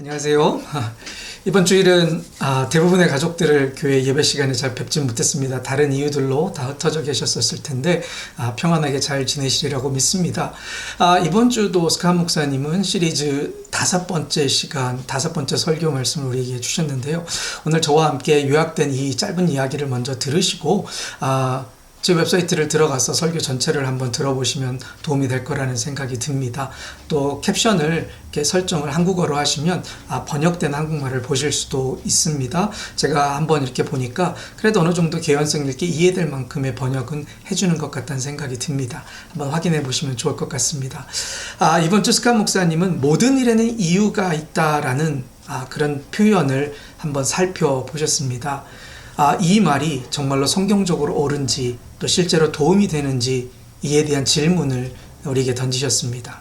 안녕하세요. 이번 주일은 아, 대부분의 가족들을 교회 예배 시간에 잘 뵙지 못했습니다. 다른 이유들로 다 흩어져 계셨었을 텐데 아, 평안하게 잘 지내시리라고 믿습니다. 아, 이번 주도 스카 목사님은 시리즈 다섯 번째 시간, 다섯 번째 설교 말씀을 우리에게 주셨는데요. 오늘 저와 함께 요약된 이 짧은 이야기를 먼저 들으시고 아, 제 웹사이트를 들어가서 설교 전체를 한번 들어보시면 도움이 될 거라는 생각이 듭니다. 또 캡션을 이렇게 설정을 한국어로 하시면 아, 번역된 한국말을 보실 수도 있습니다. 제가 한번 이렇게 보니까 그래도 어느 정도 개연성 있게 이해될 만큼의 번역은 해주는 것 같다는 생각이 듭니다. 한번 확인해 보시면 좋을 것 같습니다. 아, 이번 주 스카 목사님은 모든 일에는 이유가 있다라는 아, 그런 표현을 한번 살펴보셨습니다. 아, 이 말이 정말로 성경적으로 옳은지 또 실제로 도움이 되는지 이에 대한 질문을 우리에게 던지셨습니다.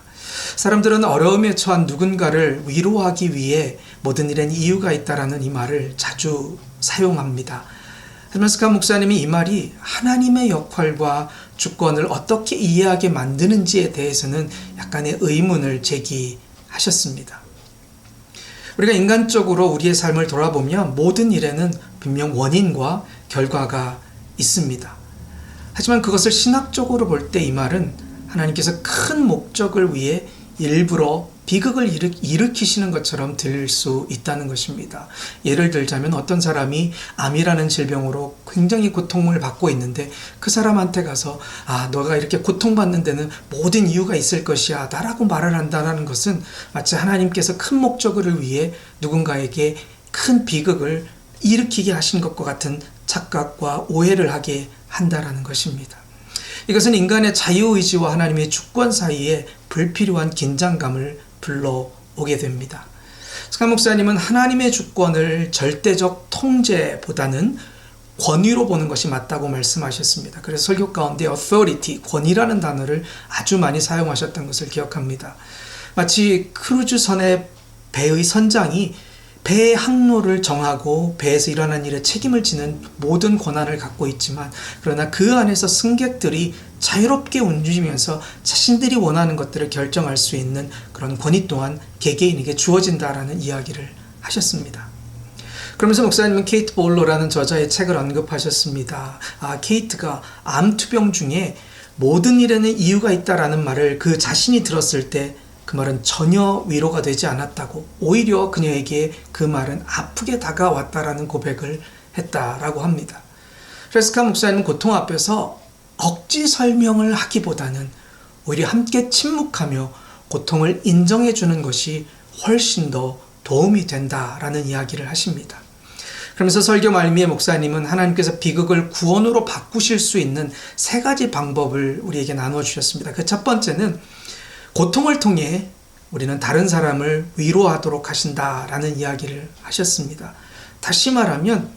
사람들은 어려움에 처한 누군가를 위로하기 위해 모든 일엔 이유가 있다라는 이 말을 자주 사용합니다. 하지만 스카 목사님이 이 말이 하나님의 역할과 주권을 어떻게 이해하게 만드는지에 대해서는 약간의 의문을 제기하셨습니다. 우리가 인간적으로 우리의 삶을 돌아보면 모든 일에는 분명 원인과 결과가 있습니다. 하지만 그것을 신학적으로 볼 때 이 말은 하나님께서 큰 목적을 위해 일부러 비극을 일으키시는 것처럼 들릴 수 있다는 것입니다. 예를 들자면 어떤 사람이 암이라는 질병으로 굉장히 고통을 받고 있는데 그 사람한테 가서 아, 너가 이렇게 고통받는 데는 모든 이유가 있을 것이야. 나라고 말을 한다는 것은 마치 하나님께서 큰 목적을 위해 누군가에게 큰 비극을 일으키게 하신 것과 같은 착각과 오해를 하게 한다라는 것입니다. 이것은 인간의 자유의지와 하나님의 주권 사이에 불필요한 긴장감을 불러오게 됩니다. 스카 목사님은 하나님의 주권을 절대적 통제보다는 권위로 보는 것이 맞다고 말씀하셨습니다. 그래서 설교 가운데 authority, 권위라는 단어를 아주 많이 사용하셨던 것을 기억합니다. 마치 크루즈 선의 배의 선장이 배의 항로를 정하고 배에서 일어난 일에 책임을 지는 모든 권한을 갖고 있지만 그러나 그 안에서 승객들이 자유롭게 움직이면서 자신들이 원하는 것들을 결정할 수 있는 그런 권위 또한 개개인에게 주어진다라는 이야기를 하셨습니다. 그러면서 목사님은 케이트 볼로라는 저자의 책을 언급하셨습니다. 아, 케이트가 암투병 중에 모든 일에는 이유가 있다라는 말을 그 자신이 들었을 때 그 말은 전혀 위로가 되지 않았다고 오히려 그녀에게 그 말은 아프게 다가왔다라는 고백을 했다라고 합니다. 레스카 목사님은 고통 앞에서 억지 설명을 하기보다는 오히려 함께 침묵하며 고통을 인정해 주는 것이 훨씬 더 도움이 된다라는 이야기를 하십니다. 그러면서 설교 말미에 목사님은 하나님께서 비극을 구원으로 바꾸실 수 있는 세 가지 방법을 우리에게 나눠 주셨습니다. 그 첫 번째는 고통을 통해 우리는 다른 사람을 위로하도록 하신다라는 이야기를 하셨습니다. 다시 말하면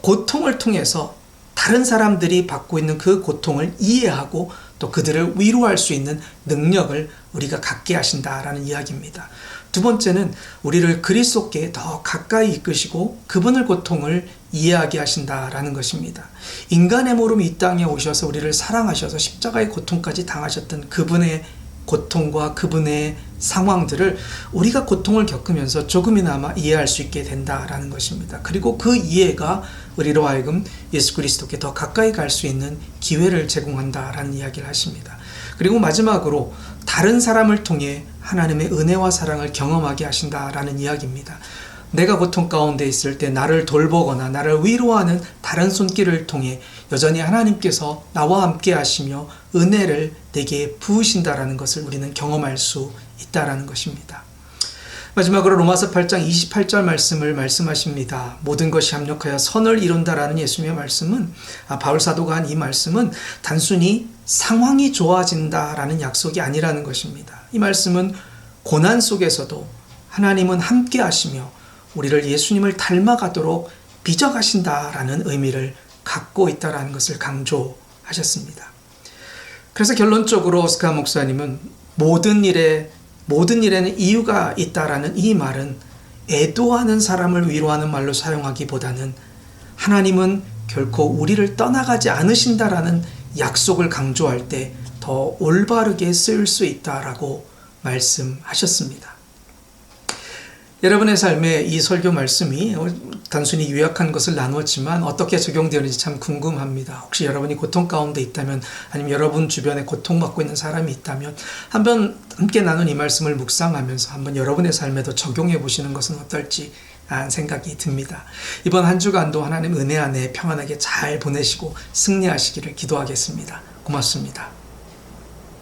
고통을 통해서 다른 사람들이 받고 있는 그 고통을 이해하고 또 그들을 위로할 수 있는 능력을 우리가 갖게 하신다라는 이야기입니다. 두 번째는 우리를 그리스도께 더 가까이 이끄시고 그분의 고통을 이해하게 하신다라는 것입니다. 인간의 모름이 이 땅에 오셔서 우리를 사랑하셔서 십자가의 고통까지 당하셨던 그분의 고통과 그분의 상황들을 우리가 고통을 겪으면서 조금이나마 이해할 수 있게 된다라는 것입니다. 그리고 그 이해가 우리로 하여금 예수 그리스도께 더 가까이 갈 수 있는 기회를 제공한다라는 이야기를 하십니다. 그리고 마지막으로 다른 사람을 통해 하나님의 은혜와 사랑을 경험하게 하신다라는 이야기입니다. 내가 고통 가운데 있을 때 나를 돌보거나 나를 위로하는 다른 손길을 통해 여전히 하나님께서 나와 함께 하시며 은혜를 내게 부으신다라는 것을 우리는 경험할 수 있다라는 것입니다. 마지막으로 로마서 8장 28절 말씀을 말씀하십니다. 모든 것이 합력하여 선을 이룬다라는 예수님의 말씀은 아, 바울 사도가 한 이 말씀은 단순히 상황이 좋아진다라는 약속이 아니라는 것입니다. 이 말씀은 고난 속에서도 하나님은 함께 하시며 우리를 예수님을 닮아가도록 빚어가신다라는 의미를 갖고 있다라는 것을 강조하셨습니다. 그래서 결론적으로 오스카 목사님은 모든 일에 모든 일에는 이유가 있다라는 이 말은 애도하는 사람을 위로하는 말로 사용하기보다는 하나님은 결코 우리를 떠나가지 않으신다라는 약속을 강조할 때 더 올바르게 쓰일 수 있다라고 말씀하셨습니다. 여러분의 삶에 이 설교 말씀이 단순히 요약한 것을 나누었지만 어떻게 적용되는지 참 궁금합니다. 혹시 여러분이 고통 가운데 있다면 아니면 여러분 주변에 고통받고 있는 사람이 있다면 한번 함께 나눈 이 말씀을 묵상하면서 한번 여러분의 삶에도 적용해 보시는 것은 어떨지 생각이 듭니다. 이번 한 주간도 하나님 은혜 안에 평안하게 잘 보내시고 승리하시기를 기도하겠습니다. 고맙습니다.